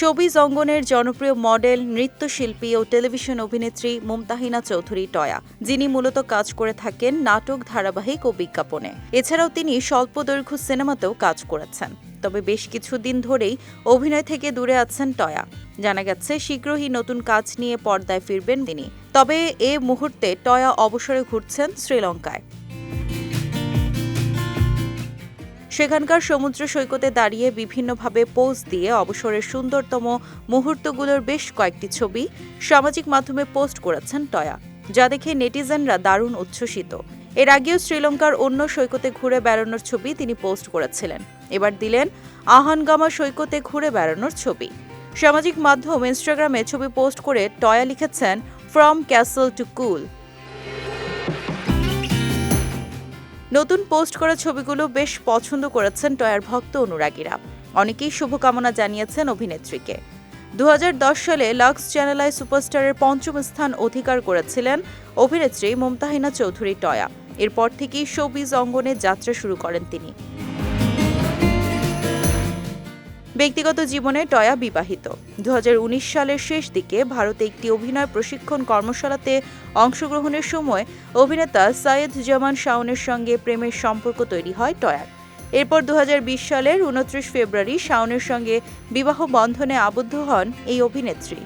Showbiz অঙ্গনের জনপ্রিয় model, নৃত্যশিল্পী ও টেলিভিশন অভিনেত্রী মুমতাহিনা চৌধুরী টয়া, যিনি মূলত কাজ করে থাকেন নাটক ধারাবাহিক ও বিজ্ঞাপনে। এছাড়াও তিনি স্বল্প দৈর্ঘ্য সিনেমাতেও কাজ করেছেন। তবে বেশ কিছুদিন ধরেই অভিনয় থেকে দূরে আছেন টয়া। জানা গেছে, শীঘ্রই নতুন কাজ নিয়ে পর্দায় ফিরবেন তিনি। তবে এ মুহূর্তে টয়া অবসরে ঘুরছেন শ্রীলঙ্কায়। সেখানকার সমুদ্র সৈকতে দাঁড়িয়ে বিভিন্নভাবে পোজ দিয়ে অবসরের সুন্দরতম মুহূর্তগুলোর বেশ কয়েকটি ছবি সামাজিক মাধ্যমে পোস্ট করেছেন টয়া, যা দেখে নেটিজেনরা দারুণ উচ্ছ্বসিত। এর আগেও শ্রীলঙ্কার অন্য সৈকতে ঘুরে বেড়ানোর ছবি তিনি পোস্ট করেছিলেন। এবার দিলেন আহানগামা সৈকতে ঘুরে বেড়ানোর ছবি। সামাজিক মাধ্যম ইনস্টাগ্রামে ছবি পোস্ট করে টয়া লিখেছেন, ফ্রম ক্যাসল টু কুল। নতুন পোস্ট করা ছবিগুলো বেশ পছন্দ করেছেন টয়ার ভক্ত অনুরাগীরা। অনেকেই শুভকামনা জানিয়েছেন অভিনেত্রীকে। দু হাজার দশ সালে লাক্স চ্যানেলায় সুপারস্টারের পঞ্চম স্থান অধিকার করেছিলেন অভিনেত্রী মমতাহিনা চৌধুরী টয়া। এরপর থেকেই শোবিজ অঙ্গনে যাত্রা শুরু করেন তিনি। ব্যক্তিগত জীবনে টয়া বিবাহিত। দুহাজার উনিশ সালের শেষ দিকে ভারতে একটি অভিনয় প্রশিক্ষণ কর্মশালাতে অংশগ্রহণের সময় অভিনেতা সাইয়েদ জামান শাওনের সঙ্গে প্রেমের সম্পর্ক তৈরি হয় টয়ার। এরপর দু হাজার বিশ সালের উনত্রিশ ফেব্রুয়ারি শাওনের সঙ্গে বিবাহ বন্ধনে আবদ্ধ হন এই অভিনেত্রী।